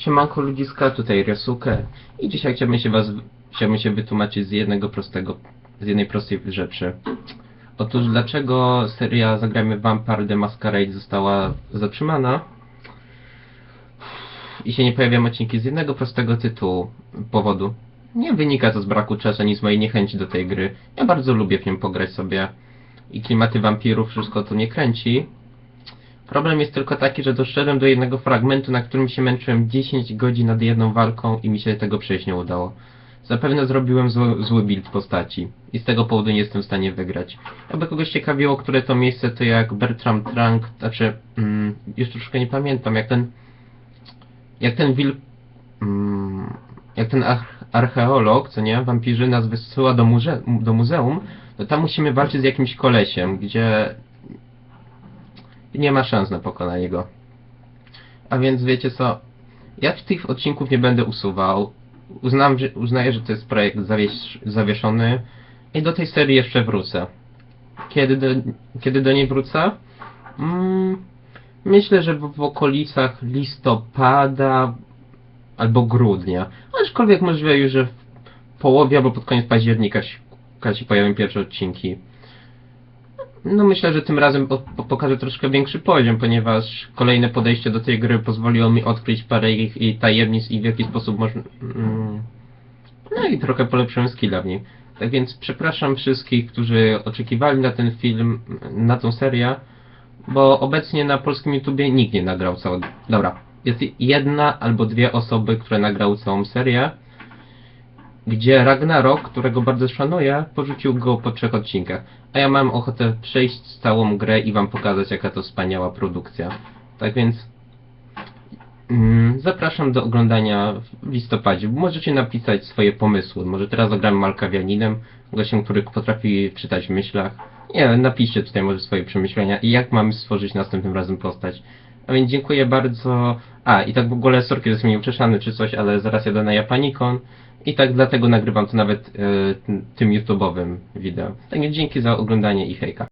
Siemanko ludziska, tutaj Ryosuke i dzisiaj chciałbym się was, chciałbym się wytłumaczyć z jednego prostego, z jednej prostej rzeczy. Otóż dlaczego seria Zagrajmy Vampire the Masquerade została zatrzymana i się nie pojawiają odcinki z jednego prostego tytułu, powodu. Nie wynika to z braku czasu, ani z mojej niechęci do tej gry. Ja bardzo lubię w nią pograć sobie i klimaty wampirów, wszystko to nie kręci, Problem jest tylko taki, że doszedłem do jednego fragmentu, na którym się męczyłem 10 godzin nad jedną walką i mi się tego przejść nie udało. Zapewne zrobiłem zły, zły build postaci i z tego powodu nie jestem w stanie wygrać. Jakby kogoś ciekawiło, które to miejsce, to jak Bertram Trunk, znaczy, mm, już troszkę nie pamiętam, jak ten, jak ten wilk, mm, jak ten archeolog, co nie, wampirzy nas wysyła do, muze do muzeum, to tam musimy walczyć z jakimś kolesiem, gdzie nie ma szans na pokonanie go. A więc wiecie co? Ja tych odcinków nie będę usuwał. Uznam, że, uznaję, że to jest projekt zawieś, zawieszony i do tej serii jeszcze wrócę. Kiedy do, kiedy do niej wrócę? Mm, myślę, że w, w okolicach listopada albo grudnia. Aczkolwiek możliwe już, że w połowie albo pod koniec października się, się pojawią pierwsze odcinki. No myślę, że tym razem po- po- pokażę troszkę większy poziom, ponieważ kolejne podejście do tej gry pozwoliło mi odkryć parę ich, jej tajemnic i w jaki sposób można... Mm, no i trochę polepszyłem skilla w niej. Tak więc przepraszam wszystkich, którzy oczekiwali na ten film, na tą serię, bo obecnie na polskim YouTubie nikt nie nagrał całego... Dobra, jest jedna albo dwie osoby, które nagrały całą serię, gdzie Ragnarok, którego bardzo szanuję, porzucił go po trzech odcinkach. A ja mam ochotę przejść całą grę i wam pokazać, jaka to wspaniała produkcja. Tak więc mm, zapraszam do oglądania w listopadzie. Możecie napisać swoje pomysły. Może teraz zagramy Malkawianinem, gościem, który potrafi czytać w myślach. Nie, napiszcie tutaj może swoje przemyślenia i jak mamy stworzyć następnym razem postać. A więc dziękuję bardzo. A, i tak w ogóle sorki, że jestem nieuczeszany czy coś, ale zaraz jadę na Japanikon. I tak dlatego nagrywam to nawet e, tym YouTube'owym wideo. Tak więc dzięki za oglądanie i hejka.